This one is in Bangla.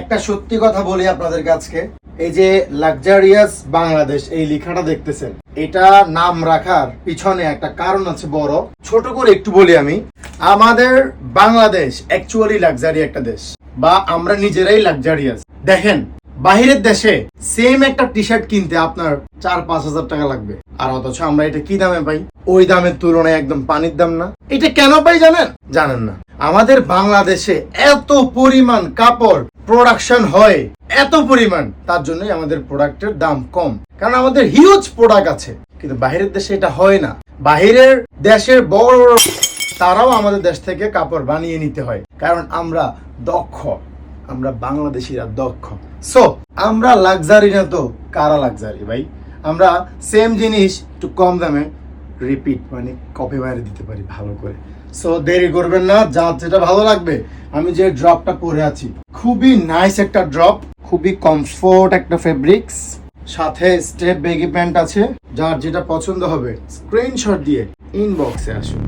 একটা সত্যি কথা বলি আপনাদের কাছকে। এই যে লাক্সারিয়াস বাংলাদেশ, এই লেখাটা দেখতেছেন, এটা নাম রাখার পিছনে একটা কারণ আছে বড়। ছোট করে একটু বলি আমি, আমাদের বাংলাদেশ অ্যাকচুয়ালি লাক্সারি একটা দেশ, বা আমরা নিজেরাই লাক্সারিয়াস দেখেন, বাহিরের দেশে সেম একটা টি শার্ট কিনতে আপনার চার, পাঁচ হাজার টাকা লাগবে। আর অথচ আমরা এটা কি দামে পাই? ওই দামের তুলনায় একদম পানির দাম না। এটা কেন পাই জানেন? জানেন না। আমাদের বাংলাদেশে এত পরিমাণ কাপড় প্রোডাকশন হয় এত পরিমাণ, তার জন্যই আমাদের প্রোডাক্টের দাম কম। কারণ আমাদের হিউজ প্রোডাক্ট আছে, কিন্তু বাইরের দেশে এটা হয় না। বাহিরের দেশের বড় বড় তারাও আমাদের দেশ থেকে কাপড় বানিয়ে নিতে হয়। কারণ আমরা দক্ষ, আমরা বাংলাদেশিরা দক্ষ। সো আমরা লাক্সারি না তো, কারা লাক্সারি ভাই? আমরা সেম জিনিস, একটু কম দামে রিপিট মানে কপি বাইরে দিতে পারি ভালো করে। সো দেরি করবেন না যা যেটা ভালো লাগবে, আমি যে ড্রপটা পরে আছি খুবই নাইস একটা ড্রপ খুবই কমফোর্ট একটা ফেব্রিক্স সাথে স্টেপ বেগি প্যান্ট আছে, যার যেটা পছন্দ হবে স্ক্রিনশট দিয়ে ইনবক্সে আসুন।